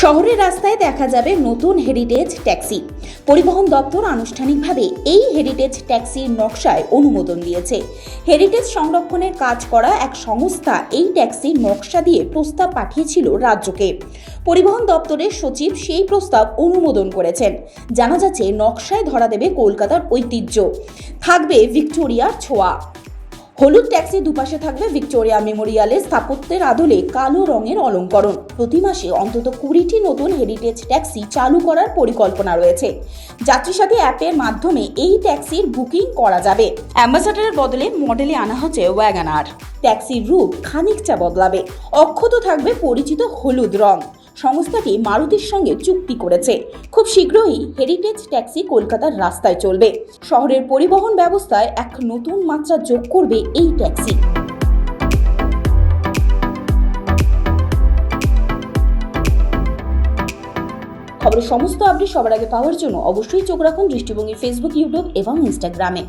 শহরের রাস্তায় দেখা যাবে নতুন হেরিটেজ ট্যাক্সি পরিবহন দপ্তর আনুষ্ঠানিকভাবে এই হেরিটেজ ট্যাক্সির নকশায় অনুমোদন দিয়েছে। হেরিটেজ সংরক্ষণের কাজ করা এক সংস্থা এই ট্যাক্সির নকশা দিয়ে প্রস্তাব পাঠিয়েছিল রাজ্যকে। পরিবহন দপ্তরের সচিব সেই প্রস্তাব অনুমোদন করেছেন। জানা যাচ্ছে, নকশায় ধরা দেবে কলকাতার ঐতিহ্য। থাকবে ভিক্টোরিয়ার ছোঁয়া। হলুদ ট্যাক্সি দুপাশে থাকবে ভিক্টোরিয়া মেমোরিয়ালের স্থাপত্যের আদলে কালো রঙের অলঙ্করণ। প্রতি মাসে অন্তত কুড়িটি নতুন হেরিটেজ ট্যাক্সি চালু করার পরিকল্পনা রয়েছে। যাত্রী সাথী অ্যাপের মাধ্যমে এই ট্যাক্সির বুকিং করা যাবে। অ্যাম্বাসাডারের বদলে মডেলে আনা হচ্ছে ওয়াগানার ট্যাক্সির রূপ খানিকটা বদলাবে। অক্ষত থাকবে পরিচিত হলুদ রং। সংস্থাটি মারুতির সঙ্গে চুক্তি করেছে। খুব শীঘ্রই হেরিটেজ ট্যাক্সি কলকাতার রাস্তায় চলবে। শহরের পরিবহন ব্যবস্থায় এক নতুন মাত্রা যোগ করবে এই ট্যাক্সি খবরের সমস্ত আপডেট সবার আগে পাওয়ার জন্য অবশ্যই চোখ রাখুন দৃষ্টিভঙ্গি ফেসবুক ইউটিউব এবং ইনস্টাগ্রামে